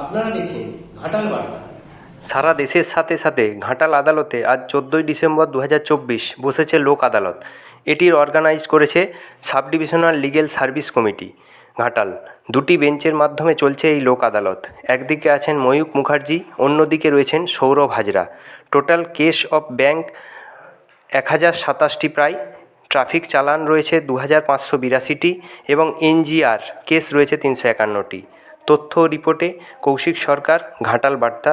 আপনারা দেখছেন ঘাটাল বার্তা। সারা দেশের সাথে সাথে ঘাটাল আদালতে আজ চোদ্দোই ডিসেম্বর দু হাজার চব্বিশ বসেছে লোক আদালত। এটির অর্গানাইজ করেছে sub divisional legal service committee. Ghatal, দুটি বেঞ্চের মাধ্যমে চলছে এই লোক আদালত। একদিকে আছেন ময়ূক মুখার্জি, অন্যদিকে রয়েছেন Sourav Hazra. Total case of bank এক হাজার সাতাশটি প্রায়, ট্রাফিক চালান রয়েছে দু হাজার পাঁচশো বিরাশিটি এবং এনজিআর কেস রয়েছে তিনশো একান্নটি। তথ্য রিপোর্টে কৌশিক সরকার ঘাটাল বার্তা।